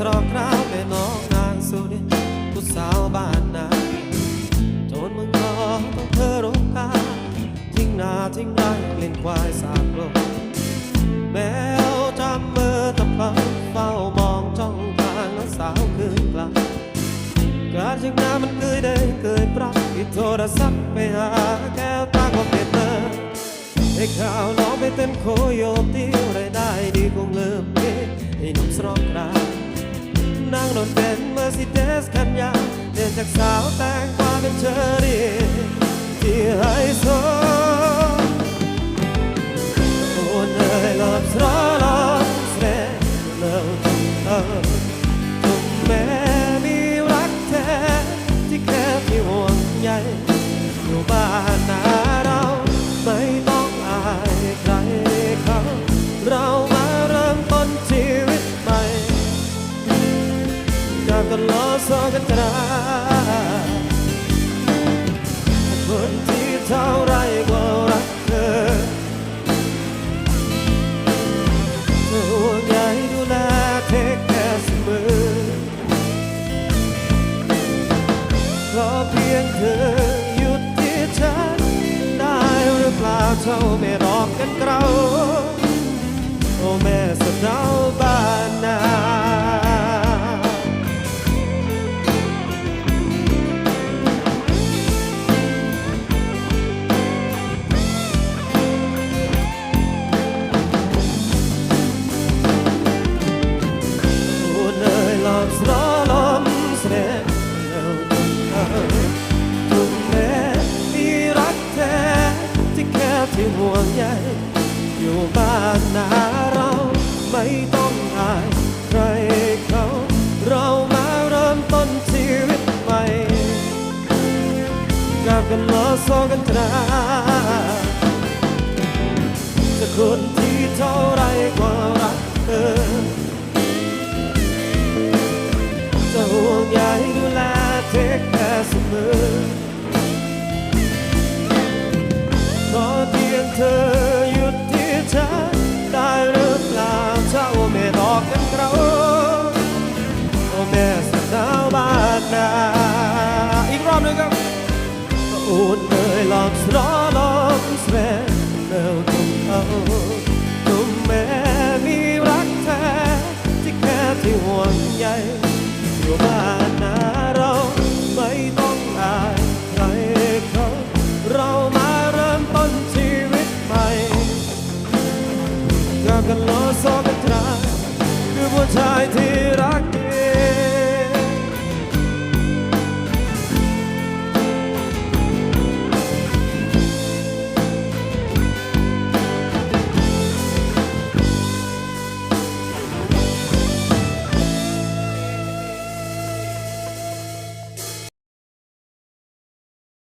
สรอคราวแม่น้องนางสุรินผู้สาวบ้านนาโจนมึงรอต้องเธอรงกาทิ้งนาทิ้งไรเล่นควายสากลมแมวจำมือตะเพังเฝ้ามองจ้องทางน้องสาวคืนกลางการจึงน้ำมันเคยได้เคยปรับที่โทรศัพท์ไปหาแก้วตาก็เป็นเธอได้ข่าวน้องไปเต้นโคโยตีรายได้ดีคงเลืมพี่ไอ้หนุ่มสรองกรา นนั่งรถเป็นเมอร์ซิเดสคันยาวเดินจากสาวแต่งกวาเป็นเชอรี่ที่ไฮโซโอ้เนยลอบสรอลอ อเพียงเธอหยุดที่ฉันได้หรือเปล่าเจ้าไม่รอกกันเกลาโอ้แม่สะเดาบ้านนาโอ้เนยลอมสลอ ที่ห่วงใยอยู่บ้านนาเราไม่ต้องอายใครเขา เรามาเริ่มต้นชีวิตใหม่กับกันล้อโซกันตราจะคนที่เท่าไรกว่ารักเธอ Onmöjlag slalom sväller de över De är min raktär till kväll till hån jag Jag var nära mig de är ใครเขาเรามาเริ่มต้นชีวิตใหม่กับกันล้อซอกันตราคือผู้ชายที่